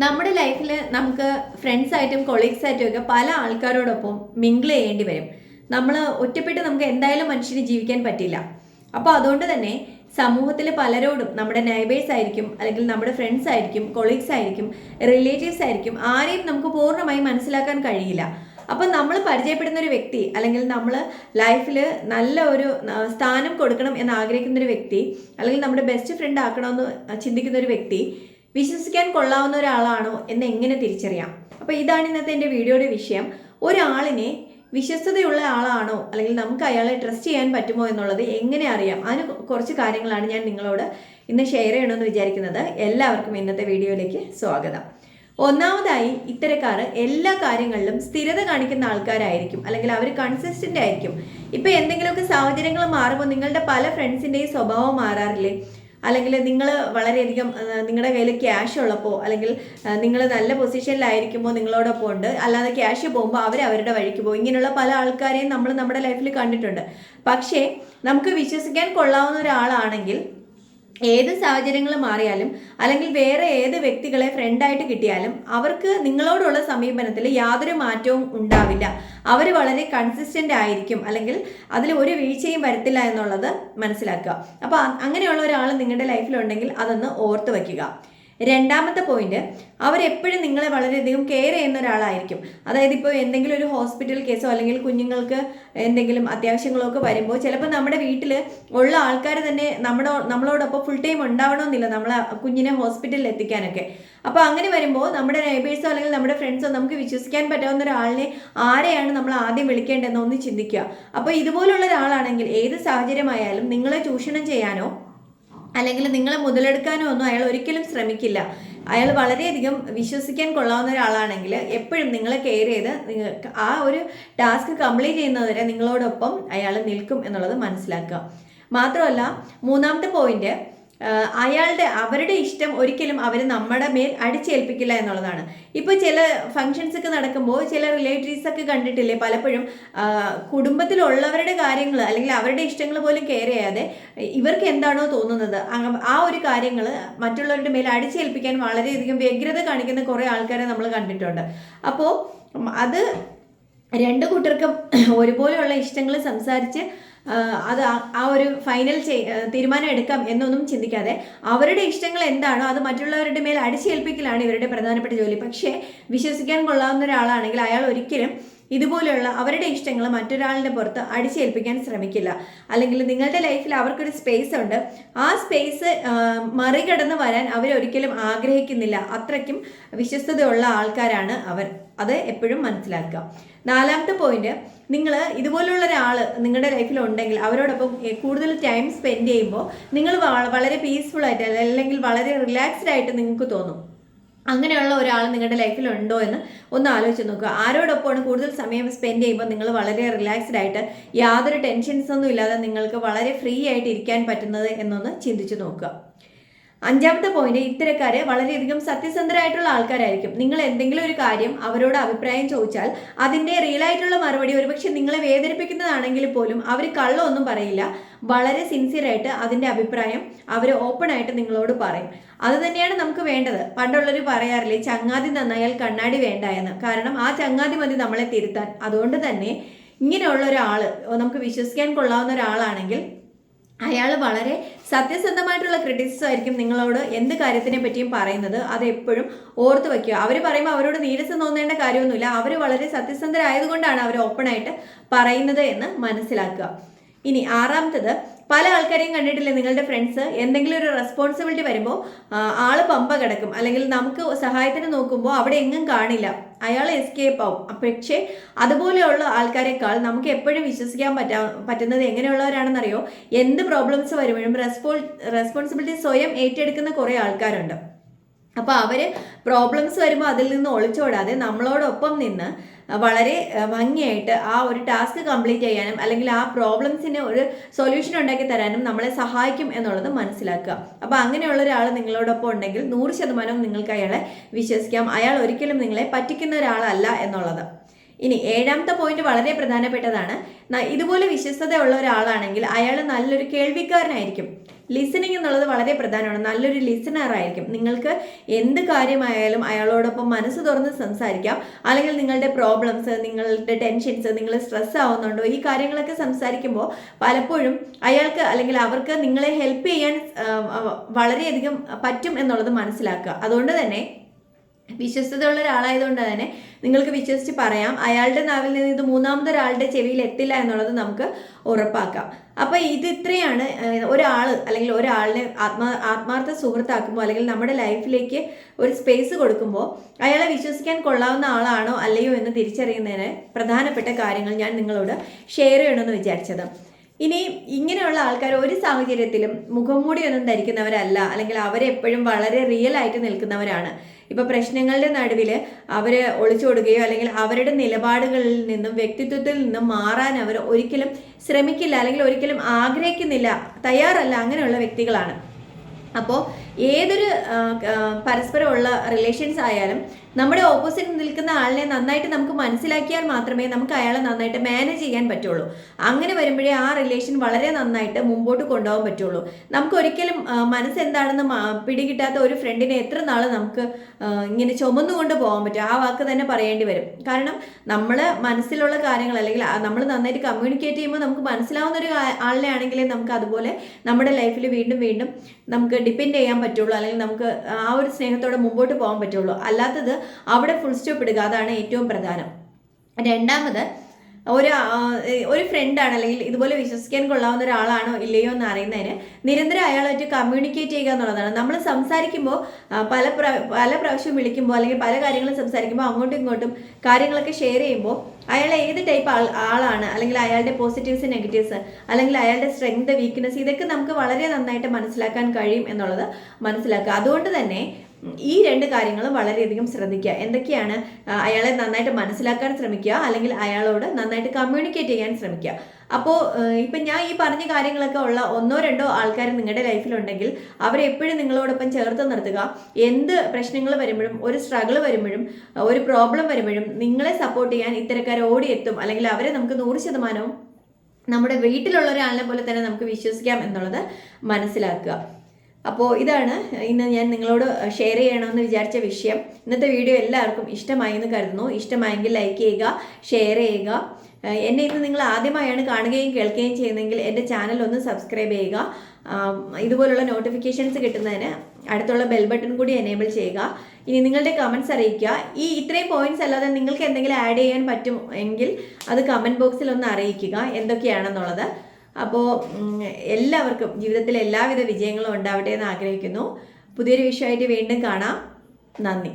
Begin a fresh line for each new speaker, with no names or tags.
നമ്മുടെ ലൈഫിൽ നമുക്ക് ഫ്രണ്ട്സ് ആയിട്ടും കൊളീഗ്സ് ആയിട്ടും ഒക്കെ പല ആൾക്കാരോടൊപ്പം മിങ്കിൾ ചെയ്യേണ്ടി വരും. നമ്മൾ ഒറ്റപ്പെട്ട് നമുക്ക് എന്തായാലും മനുഷ്യന് ജീവിക്കാൻ പറ്റില്ല. അപ്പോൾ അതുകൊണ്ട് തന്നെ സമൂഹത്തിൽ പലരോടും നമ്മുടെ നൈബേഴ്സ് ആയിരിക്കും അല്ലെങ്കിൽ നമ്മുടെ ഫ്രണ്ട്സ് ആയിരിക്കും കൊളീഗ്സ് ആയിരിക്കും റിലേറ്റീവ്സ് ആയിരിക്കും ആരെയും നമുക്ക് പൂർണമായി മനസ്സിലാക്കാൻ കഴിയില്ല. അപ്പം നമ്മൾ പരിചയപ്പെടുന്ന ഒരു വ്യക്തി അല്ലെങ്കിൽ നമ്മൾ ലൈഫിൽ നല്ല ഒരു സ്ഥാനം കൊടുക്കണം എന്ന് ആഗ്രഹിക്കുന്ന ഒരു വ്യക്തി അല്ലെങ്കിൽ നമ്മുടെ ബെസ്റ്റ് ഫ്രണ്ട് ആക്കണമെന്ന് ചിന്തിക്കുന്ന ഒരു വ്യക്തി വിശ്വസിക്കാൻ കൊള്ളാവുന്ന ഒരാളാണോ എന്ന് എങ്ങനെ തിരിച്ചറിയാം? അപ്പോൾ ഇതാണ് ഇന്നത്തെ എന്റെ വീഡിയോയുടെ വിഷയം. ഒരാളിനെ വിശ്വസ്തതയുള്ള ആളാണോ അല്ലെങ്കിൽ നമുക്ക് അയാളെ ട്രസ്റ്റ് ചെയ്യാൻ പറ്റുമോ എന്നുള്ളത് എങ്ങനെ അറിയാം? അതിന് കുറച്ച് കാര്യങ്ങളാണ് ഞാൻ നിങ്ങളോട് ഇന്ന് ഷെയർ ചെയ്യണമെന്ന് വിചാരിക്കുന്നത്. എല്ലാവർക്കും ഇന്നത്തെ വീഡിയോയിലേക്ക് സ്വാഗതം. ഒന്നാമതായി ഇത്തരക്കാർ എല്ലാ കാര്യങ്ങളിലും സ്ഥിരത കാണിക്കുന്ന ആൾക്കാരായിരിക്കും അല്ലെങ്കിൽ അവർ കൺസിസ്റ്റന്റ് ആയിരിക്കും. ഇപ്പൊ എന്തെങ്കിലുമൊക്കെ സാഹചര്യങ്ങൾ മാറുമ്പോൾ നിങ്ങളുടെ പല ഫ്രണ്ട്സിന്റെയും സ്വഭാവം മാറാറില്ലേ? അല്ലെങ്കിൽ നിങ്ങൾ വളരെയധികം നിങ്ങളുടെ കയ്യിൽ ക്യാഷ് ഉള്ളപ്പോൾ അല്ലെങ്കിൽ നിങ്ങൾ നല്ല പൊസിഷനിലായിരിക്കുമ്പോൾ നിങ്ങളോടൊപ്പം ഉണ്ട്. അല്ലാതെ ക്യാഷ് പോകുമ്പോൾ അവർ അവരുടെ വഴിക്ക് പോകും. ഇങ്ങനെയുള്ള പല ആൾക്കാരെയും നമ്മൾ നമ്മുടെ ലൈഫിൽ കണ്ടിട്ടുണ്ട്. പക്ഷേ നമുക്ക് വിശ്വസിക്കാൻ കൊള്ളാവുന്ന ഒരാളാണെങ്കിൽ ഏത് സാഹചര്യങ്ങൾ മാറിയാലും അല്ലെങ്കിൽ വേറെ ഏത് വ്യക്തികളെ ഫ്രണ്ടായിട്ട് കിട്ടിയാലും അവർക്ക് നിങ്ങളോടുള്ള സമീപനത്തിൽ യാതൊരു മാറ്റവും ഉണ്ടാവില്ല. അവർ വളരെ കൺസിസ്റ്റന്റ് ആയിരിക്കും അല്ലെങ്കിൽ അതിൽ ഒരു വീഴ്ചയും വരത്തില്ല എന്നുള്ളത് മനസ്സിലാക്കുക. അപ്പോൾ അങ്ങനെയുള്ള ഒരാൾ നിങ്ങളുടെ ലൈഫിലുണ്ടെങ്കിൽ അതൊന്ന് ഓർത്ത് വയ്ക്കുക രണ്ടാമത്തെ പോയിന്റ് അവരെപ്പോഴും നിങ്ങളെ വളരെയധികം കെയർ ചെയ്യുന്ന ഒരാളായിരിക്കും. അതായത് ഇപ്പോൾ എന്തെങ്കിലും ഒരു ഹോസ്പിറ്റൽ കേസോ അല്ലെങ്കിൽ കുഞ്ഞുങ്ങൾക്ക് എന്തെങ്കിലും അത്യാവശ്യങ്ങളോ ഒക്കെ വരുമ്പോൾ ചിലപ്പോൾ നമ്മുടെ വീട്ടിൽ ഉള്ള ആൾക്കാർ തന്നെ നമ്മുടെ നമ്മളോടൊപ്പം ഫുൾ ടൈം ഉണ്ടാവണമെന്നില്ല നമ്മളെ കുഞ്ഞിനെ ഹോസ്പിറ്റലിൽ എത്തിക്കാനൊക്കെ. അപ്പോൾ അങ്ങനെ വരുമ്പോൾ നമ്മുടെ നൈബേഴ്സോ അല്ലെങ്കിൽ നമ്മുടെ ഫ്രണ്ട്സോ നമുക്ക് വിശ്വസിക്കാൻ പറ്റാവുന്ന ഒരാളിനെ ആരെയാണ് നമ്മൾ ആദ്യം വിളിക്കേണ്ടതെന്ന് ഒന്ന് ചിന്തിക്കുക. അപ്പോൾ ഇതുപോലുള്ള ഒരാളാണെങ്കിൽ ഏത് സാഹചര്യമായാലും നിങ്ങളെ ചൂഷണം ചെയ്യാനോ അല്ലെങ്കിൽ നിങ്ങളെ മുതലെടുക്കാനോ ഒന്നും അയാൾ ഒരിക്കലും ശ്രമിക്കില്ല. അയാൾ വളരെയധികം വിശ്വസിക്കാൻ കൊള്ളാവുന്ന ഒരാളാണെങ്കിൽ എപ്പോഴും നിങ്ങളെ കെയർ ചെയ്ത് നിങ്ങൾക്ക് ആ ഒരു ടാസ്ക് കംപ്ലീറ്റ് ചെയ്യുന്നതുവരെ നിങ്ങളോടൊപ്പം അയാൾ നിൽക്കും എന്നുള്ളത് മനസ്സിലാക്കുക. മാത്രമല്ല മൂന്നാമത്തെ പോയിന്റ് അയാളുടെ അവരുടെ ഇഷ്ടം ഒരിക്കലും അവർ നമ്മുടെ മേൽ അടിച്ചേൽപ്പിക്കില്ല എന്നുള്ളതാണ്. ഇപ്പോൾ ചില ഫങ്ഷൻസ് ഒക്കെ നടക്കുമ്പോൾ ചില റിലേറ്റീവ്സ് ഒക്കെ കണ്ടിട്ടില്ലേ പലപ്പോഴും കുടുംബത്തിലുള്ളവരുടെ കാര്യങ്ങൾ അല്ലെങ്കിൽ അവരുടെ ഇഷ്ടങ്ങൾ പോലും കെയർ ചെയ്യാതെ ഇവർക്ക് എന്താണോ തോന്നുന്നത് ആ ഒരു കാര്യങ്ങൾ മറ്റുള്ളവരുടെ മേൽ അടിച്ചേൽപ്പിക്കാൻ വളരെയധികം വ്യഗ്രത കാണിക്കുന്ന കുറേ ആൾക്കാരെ നമ്മൾ കണ്ടിട്ടുണ്ട്. അപ്പോൾ അത് രണ്ട് കൂട്ടർക്കും ഒരുപോലെയുള്ള ഇഷ്ടങ്ങൾ സംസാരിച്ച് അത് ആ- ഒരു ഫൈനൽ തീരുമാനം എടുക്കാം എന്നൊന്നും ചിന്തിക്കാതെ അവരുടെ ഇഷ്ടങ്ങൾ എന്താണോ അത് മറ്റുള്ളവരുടെ മേൽ അടിച്ചേൽപ്പിക്കലാണ് ഇവരുടെ പ്രധാനപ്പെട്ട ജോലി. പക്ഷേ വിശ്വസിക്കാൻ കൊള്ളാവുന്ന ഒരാളാണെങ്കിൽ അയാൾ ഒരിക്കലും ഇതുപോലെയുള്ള അവരുടെ ഇഷ്ടങ്ങൾ മറ്റൊരാളിന്റെ പുറത്ത് അടിച്ചേൽപ്പിക്കാൻ ശ്രമിക്കില്ല. അല്ലെങ്കിൽ നിങ്ങളുടെ ലൈഫിൽ അവർക്കൊരു സ്പേസ് ഉണ്ട്. ആ സ്പേസ് മറികടന്ന് വരാൻ അവരൊരിക്കലും ആഗ്രഹിക്കുന്നില്ല. അത്രയ്ക്കും വിശ്വസ്തതയുള്ള ആൾക്കാരാണ് അവർ. അത് എപ്പോഴും മനസ്സിലാക്കുക. നാലാമത്തെ പോയിന്റ് നിങ്ങൾ ഇതുപോലുള്ള ഒരാൾ നിങ്ങളുടെ ലൈഫിൽ ഉണ്ടെങ്കിൽ അവരോടൊപ്പം കൂടുതൽ ടൈം സ്പെൻഡ് ചെയ്യുമ്പോൾ നിങ്ങൾ വളരെ പീസ്ഫുൾ ആയിട്ട് അല്ലെങ്കിൽ വളരെ റിലാക്സ്ഡ് ആയിട്ട് നിങ്ങൾക്ക് തോന്നും. അങ്ങനെയുള്ള ഒരാൾ നിങ്ങളുടെ ലൈഫിൽ ഉണ്ടോ എന്ന് ഒന്ന് ആലോചിച്ച് നോക്കുക. ആരോടൊപ്പമാണ് കൂടുതൽ സമയം സ്പെൻഡ് ചെയ്യുമ്പോൾ നിങ്ങൾ വളരെ റിലാക്സ്ഡ് ആയിട്ട് യാതൊരു ടെൻഷൻസ് ഒന്നും ഇല്ലാതെ നിങ്ങൾക്ക് വളരെ ഫ്രീ ആയിട്ട് ഇരിക്കാൻ പറ്റുന്നത് എന്നൊന്ന് ചിന്തിച്ചു നോക്കുക. അഞ്ചാമത്തെ പോയിന്റ് ഇത്തരക്കാര് വളരെയധികം സത്യസന്ധരായിട്ടുള്ള ആൾക്കാരായിരിക്കും. നിങ്ങൾ എന്തെങ്കിലും ഒരു കാര്യം അവരോട് അഭിപ്രായം ചോദിച്ചാൽ അതിന്റെ റിയൽ ആയിട്ടുള്ള മറുപടി ഒരുപക്ഷെ നിങ്ങളെ വേദനിപ്പിക്കുന്നതാണെങ്കിൽ പോലും അവർ കള്ളമൊന്നും പറയില്ല. വളരെ സിൻസിയർ ആയിട്ട് അതിന്റെ അഭിപ്രായം അവർ ഓപ്പൺ ആയിട്ട് നിങ്ങളോട് പറയും. അത് തന്നെയാണ് നമുക്ക് വേണ്ടത്. പണ്ടുള്ളവർ പറയാറില്ലേ ചങ്ങാതി നന്നായാൽ കണ്ണാടി വേണ്ട എന്ന്. കാരണം ആ ചങ്ങാതി മതി നമ്മളെ തിരുത്താൻ. അതുകൊണ്ട് തന്നെ ഇങ്ങനെയുള്ള ഒരാൾ നമുക്ക് വിശ്വസിക്കാൻ കൊള്ളാവുന്ന ഒരാളാണെങ്കിൽ അയാൾ വളരെ സത്യസന്ധമായിട്ടുള്ള ക്രിറ്റിസിസം ആയിരിക്കും നിങ്ങളോട് എന്ത് കാര്യത്തിനെ പറ്റിയും പറയുന്നത്. അത് എപ്പോഴും ഓർത്ത് വയ്ക്കുക. അവർ പറയുമ്പോൾ അവരോട് നീരസം തോന്നേണ്ട കാര്യമൊന്നുമില്ല. അവർ വളരെ സത്യസന്ധരായതുകൊണ്ടാണ് അവർ ഓപ്പണായിട്ട് പറയുന്നത് എന്ന് മനസ്സിലാക്കുക. ഇനി ആറാമത്തത് പല ആൾക്കാരെയും കണ്ടിട്ടില്ലേ നിങ്ങളുടെ ഫ്രണ്ട്സ് എന്തെങ്കിലും ഒരു റെസ്പോൺസിബിലിറ്റി വരുമ്പോൾ ആൾ പമ്പ കിടക്കും. അല്ലെങ്കിൽ നമുക്ക് സഹായത്തിന് നോക്കുമ്പോൾ അവിടെ എങ്ങും കാണില്ല. അയാൾ എസ്കേപ്പ് ആവും. പക്ഷേ അതുപോലെയുള്ള ആൾക്കാരെക്കാൾ നമുക്ക് എപ്പോഴും വിശ്വസിക്കാൻ പറ്റാ പറ്റുന്നത് എങ്ങനെയുള്ളവരാണെന്നറിയോ? എന്ത് പ്രോബ്ലംസ് വരുമ്പോഴും റെസ്പോൾ റെസ്പോൺസിബിലിറ്റി സ്വയം ഏറ്റെടുക്കുന്ന കുറേ ആൾക്കാരുണ്ട്. അപ്പോൾ അവർ പ്രോബ്ലംസ് വരുമ്പോൾ അതിൽ നിന്ന് ഒളിച്ചോടാതെ നമ്മളോടൊപ്പം നിന്ന് വളരെ ഭംഗിയായിട്ട് ആ ഒരു ടാസ്ക് കംപ്ലീറ്റ് ചെയ്യാനും അല്ലെങ്കിൽ ആ പ്രോബ്ലംസിന് ഒരു സൊല്യൂഷൻ ഉണ്ടാക്കി തരാനും നമ്മളെ സഹായിക്കും എന്നുള്ളത് മനസ്സിലാക്കുക. അപ്പോൾ അങ്ങനെയുള്ള ഒരാൾ നിങ്ങളോടൊപ്പം ഉണ്ടെങ്കിൽ നൂറ് ശതമാനവും നിങ്ങൾക്ക് അയാളെ വിശ്വസിക്കാം. അയാൾ ഒരിക്കലും നിങ്ങളെ പറ്റിക്കുന്ന ഒരാളല്ല എന്നുള്ളത്. ഇനി ഏഴാമത്തെ പോയിന്റ് വളരെ പ്രധാനപ്പെട്ടതാണ്. ഇതുപോലെ വിശ്വസ്തതയുള്ള ഒരാളാണെങ്കിൽ അയാൾ നല്ലൊരു കേൾവിക്കാരനായിരിക്കും. ലിസണിങ് എന്നുള്ളത് വളരെ പ്രധാനമാണ്. നല്ലൊരു ലിസണർ ആയിരിക്കും. നിങ്ങൾക്ക് എന്ത് കാര്യമായാലും അയാളോടൊപ്പം മനസ്സ് തുറന്ന് സംസാരിക്കാം. അല്ലെങ്കിൽ നിങ്ങളുടെ പ്രോബ്ലംസ് നിങ്ങളുടെ ടെൻഷൻസ് നിങ്ങൾ സ്ട്രെസ് ആവുന്നുണ്ടോ ഈ കാര്യങ്ങളൊക്കെ സംസാരിക്കുമ്പോൾ പലപ്പോഴും അയാൾക്ക് അല്ലെങ്കിൽ അവർക്ക് നിങ്ങളെ ഹെൽപ്പ് ചെയ്യാൻ വളരെയധികം പറ്റും എന്നുള്ളത് മനസ്സിലാക്കുക. അതുകൊണ്ട് തന്നെ വിശ്വസ്തതയുള്ള ഒരാളായതുകൊണ്ട് തന്നെ നിങ്ങൾക്ക് വിശ്വസിച്ച് പറയാം. അയാളുടെ നാവിൽ നിന്ന് ഇത് മൂന്നാമതൊരാളുടെ ചെവിയിൽ എത്തില്ല എന്നുള്ളത് നമുക്ക് ഉറപ്പാക്കാം. അപ്പോൾ ഇത് ഇത്രയാണ് ഒരാൾ അല്ലെങ്കിൽ ഒരാളിനെ ആത്മാ ആത്മാർത്ഥ സുഹൃത്താക്കുമ്പോൾ അല്ലെങ്കിൽ നമ്മുടെ ലൈഫിലേക്ക് ഒരു സ്പേസ് കൊടുക്കുമ്പോൾ അയാളെ വിശ്വസിക്കാൻ കൊള്ളാവുന്ന ആളാണോ അല്ലയോ എന്ന് തിരിച്ചറിയുന്നതിന് പ്രധാനപ്പെട്ട കാര്യങ്ങൾ ഞാൻ നിങ്ങളോട് ഷെയർ ചെയ്യണമെന്ന് വിചാരിച്ചത്. ഇനി ഇങ്ങനെയുള്ള ആൾക്കാർ ഒരു സാഹചര്യത്തിലും മുഖംമൂടിയൊന്നും ധരിക്കുന്നവരല്ല അല്ലെങ്കിൽ അവരെപ്പോഴും വളരെ റിയൽ ആയിട്ട് നിൽക്കുന്നവരാണ്. ഇപ്പൊ പ്രശ്നങ്ങളുടെ നടുവിൽ അവർ ഒളിച്ചോടുകയോ അല്ലെങ്കിൽ അവരുടെ നിലപാടുകളിൽ നിന്നും വ്യക്തിത്വത്തിൽ നിന്നും മാറാൻ അവർ ഒരിക്കലും ശ്രമിക്കില്ല അല്ലെങ്കിൽ ഒരിക്കലും ആഗ്രഹിക്കുന്നില്ല തയ്യാറല്ല അങ്ങനെയുള്ള വ്യക്തികളാണ്. അപ്പോൾ ഏതൊരു പരസ്പരമുള്ള റിലേഷൻസ് ആയാലും നമ്മുടെ ഓപ്പോസിറ്റ് നിൽക്കുന്ന ആളിനെ നന്നായിട്ട് നമുക്ക് മനസ്സിലാക്കിയാൽ മാത്രമേ നമുക്ക് അയാളെ നന്നായിട്ട് മാനേജ് ചെയ്യാൻ പറ്റുള്ളൂ. അങ്ങനെ വരുമ്പോഴേ ആ റിലേഷൻ വളരെ നന്നായിട്ട് മുമ്പോട്ട് കൊണ്ടുപോകാൻ പറ്റുള്ളൂ. നമുക്ക് ഒരിക്കലും മനസ്സ് മനസ്സെന്താണെന്ന് പിടികിട്ടാത്ത ഒരു ഫ്രണ്ടിനെ എത്ര നാൾ നമുക്ക് ഇങ്ങനെ ചുമന്നുകൊണ്ട് പോകാൻ പറ്റും? ആ വാക്ക് തന്നെ പറയേണ്ടി വരും. കാരണം നമ്മൾ മനസ്സിലുള്ള കാര്യങ്ങൾ അല്ലെങ്കിൽ നമ്മൾ നന്നായിട്ട് കമ്മ്യൂണിക്കേറ്റ് ചെയ്യുമ്പോൾ നമുക്ക് മനസ്സിലാവുന്ന ഒരു ആളിനെ ആണെങ്കിലേ നമുക്ക് അതുപോലെ നമ്മുടെ ലൈഫിൽ വീണ്ടും വീണ്ടും നമുക്ക് ഡിപ്പെൻഡ് ചെയ്യാൻ പറ്റുള്ളൂ അല്ലെങ്കിൽ നമുക്ക് ആ ഒരു സ്നേഹത്തോടെ മുമ്പോട്ട് പോകാൻ പറ്റുള്ളൂ. അല്ലാത്തത് അവിടെ ഫുൾ സ്റ്റോപ്പ് ഇടുക അതാണ് ഏറ്റവും പ്രധാനം. രണ്ടാമത് ഒരു ഒരു ഫ്രണ്ടാണ് അല്ലെങ്കിൽ ഇതുപോലെ വിശ്വസിക്കാൻ കൊള്ളാവുന്ന ഒരാളാണോ ഇല്ലയോ എന്ന് അറിയുന്നതിന് നിരന്തരം അയാളായിട്ട് കമ്മ്യൂണിക്കേറ്റ് ചെയ്യുക എന്നുള്ളതാണ്. നമ്മൾ സംസാരിക്കുമ്പോൾ പല പല പ്രാവശ്യം വിളിക്കുമ്പോൾ അല്ലെങ്കിൽ പല കാര്യങ്ങളും സംസാരിക്കുമ്പോൾ അങ്ങോട്ടും ഇങ്ങോട്ടും കാര്യങ്ങളൊക്കെ ഷെയർ ചെയ്യുമ്പോൾ അയാൾ ഏത് ടൈപ്പ് ആൾ ആളാണ് അല്ലെങ്കിൽ അയാളുടെ പോസിറ്റീവ്സ് നെഗറ്റീവ്സ് അല്ലെങ്കിൽ അയാളുടെ സ്ട്രെങ്ത് വീക്ക്നെസ് ഇതൊക്കെ നമുക്ക് വളരെ നന്നായിട്ട് മനസ്സിലാക്കാൻ കഴിയും എന്നുള്ളത് മനസ്സിലാക്കുക. അതുകൊണ്ട് തന്നെ ഈ രണ്ട് കാര്യങ്ങൾ വളരെയധികം ശ്രദ്ധിക്കുക. എന്തൊക്കെയാണ് അയാളെ നന്നായിട്ട് മനസ്സിലാക്കാൻ ശ്രമിക്കുക അല്ലെങ്കിൽ അയാളോട് നന്നായിട്ട് കമ്മ്യൂണിക്കേറ്റ് ചെയ്യാൻ ശ്രമിക്കുക. അപ്പോൾ ഇപ്പം ഞാൻ ഈ പറഞ്ഞ കാര്യങ്ങളൊക്കെ ഉള്ള ഒന്നോ രണ്ടോ ആൾക്കാർ നിങ്ങളുടെ ലൈഫിലുണ്ടെങ്കിൽ അവരെ എപ്പോഴും നിങ്ങളോടൊപ്പം ചേർത്ത് നിർത്തുക. എന്ത് പ്രശ്നങ്ങൾ വരുമ്പോഴും ഒരു സ്ട്രഗിൾ വരുമ്പോഴും ഒരു പ്രോബ്ലം വരുമ്പോഴും നിങ്ങളെ സപ്പോർട്ട് ചെയ്യാൻ ഇത്തരക്കാർ ഓടിയെത്തും. അല്ലെങ്കിൽ അവരെ നമുക്ക് നൂറ് ശതമാനവും നമ്മുടെ വീട്ടിലുള്ള ഒരാളിനെ പോലെ തന്നെ നമുക്ക് വിശ്വസിക്കാം എന്നുള്ളത് മനസ്സിലാക്കുക. അപ്പോൾ ഇതാണ് ഇന്ന് ഞാൻ നിങ്ങളോട് ഷെയർ ചെയ്യണമെന്ന് വിചാരിച്ച വിഷയം. ഇന്നത്തെ വീഡിയോ എല്ലാവർക്കും ഇഷ്ടമായി എന്ന് കരുതുന്നു. ഇഷ്ടമായെങ്കിൽ ലൈക്ക് ചെയ്യുക ഷെയർ ചെയ്യുക. എന്നെ ഇന്ന് നിങ്ങൾ ആദ്യമായാണ് കാണുകയും കേൾക്കുകയും ചെയ്യുന്നതെങ്കിൽ എന്റെ ചാനൽ ഒന്ന് സബ്സ്ക്രൈബ് ചെയ്യുക. ഇതുപോലുള്ള നോട്ടിഫിക്കേഷൻസ് കിട്ടുന്നതിന് അടുത്തുള്ള ബെൽ ബട്ടൺ കൂടി എനേബിൾ ചെയ്യുക. ഇനി നിങ്ങളുടെ കമൻസ് അറിയിക്കുക. ഈ ഇത്രയും പോയിന്റ്സ് അല്ലാതെ നിങ്ങൾക്ക് എന്തെങ്കിലും ആഡ് ചെയ്യാൻ പറ്റും എങ്കിൽ അത് കമന്റ് ബോക്സിൽ ഒന്ന് അറിയിക്കുക. എന്തൊക്കെയാണെന്നുള്ളത്. അപ്പോൾ എല്ലാവർക്കും ജീവിതത്തിൽ എല്ലാവിധ വിജയങ്ങളും ഉണ്ടാവട്ടെ എന്ന് ആഗ്രഹിക്കുന്നു. പുതിയൊരു വിഷയമായിട്ട് വീണ്ടും കാണാം. നന്ദി.